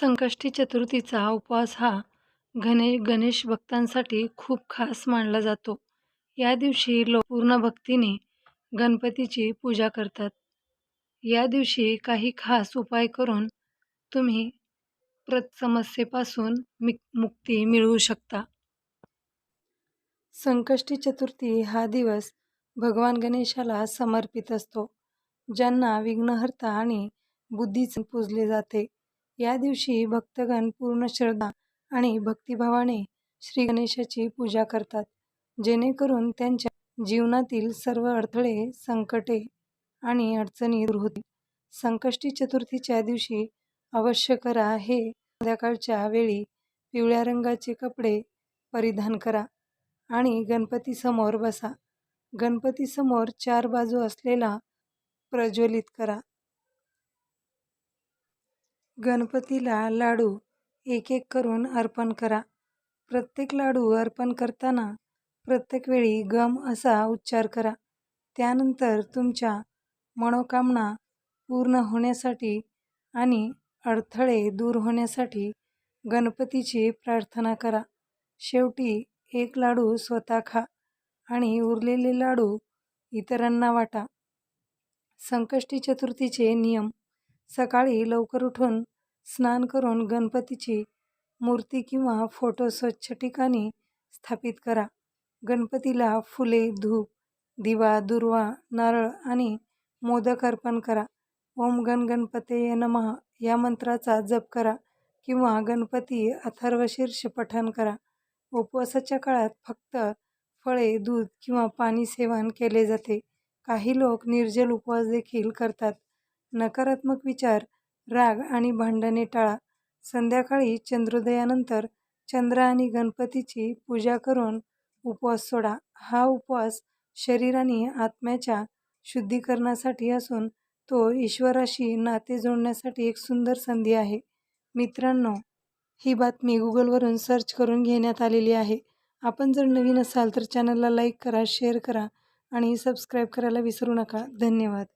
संकष्टी चतुर्थीचा उपवास हा गणे गणेश भक्तांसाठी खूप खास मानला जातो. या दिवशी लोक पूर्ण भक्तीने गणपतीची पूजा करतात. या दिवशी काही खास उपाय करून तुम्ही प्रत समस्येपासून मि मुक्ती मिळवू शकता. संकष्टी चतुर्थी हा दिवस भगवान गणेशाला समर्पित असतो ज्यांना विघ्नहर्ता आणि बुद्धीच पूजले जाते. या दिवशी भक्तगण पूर्ण श्रद्धा आणि भक्तिभावाने श्री गणेशाची पूजा करतात जेणेकरून त्यांच्या जीवनातील सर्व अडथळे संकटे आणि अडचणी दूर होतील. संकष्टी चतुर्थीच्या दिवशी अवश्य करा हे संध्याकाळच्या वेळी पिवळ्या रंगाचे कपडे परिधान करा आणि गणपतीसमोर बसा. गणपतीसमोर चार बाजू असलेला प्रज्वलित करा. गणपतीला लाडू एक एक करून अर्पण करा. प्रत्येक लाडू अर्पण करताना प्रत्येक वेळी गम असा उच्चार करा. त्यानंतर तुमच्या मनोकामना पूर्ण होण्यासाठी आणि अडथळे दूर होण्यासाठी गणपतीची प्रार्थना करा. शेवटी एक लाडू स्वतः खा आणि उरलेले लाडू इतरांना वाटा. संकष्टी चतुर्थीचे नियम सकाळी लवकर उठून स्नान करून गणपतीची मूर्ती किंवा फोटो स्वच्छ ठिकाणी स्थापित करा. गणपतीला फुले धूप दिवा दुर्वा नारळ आणि मोदक अर्पण करा. ओम गण गणपते नमः या मंत्राचा जप करा किंवा गणपती अथर्वशीर्ष पठण करा. उपवासाच्या काळात फक्त फळे दूध किंवा पाणी सेवन केले जाते. काही लोक निर्जल उपवास देखील करतात. नकारात्मक विचार राग आणि भांडणे टाळा. संध्याकाळी चंद्रोदयानंतर चंद्र आणि गणपतीची पूजा करून उपवास सोडा. हा उपवास शरीर आणि आत्म्याच्या शुद्धीकरणासाठी असून तो ईश्वराशी नाते जोडण्यासाठी एक सुंदर संधी आहे. मित्रांनो ही बातमी गुगलवरून सर्च करून घेण्यात आलेली आहे. आपण जर नवीन असाल तर चॅनलला लाईक करा शेअर करा आणि सबस्क्राईब करायला विसरू नका. धन्यवाद.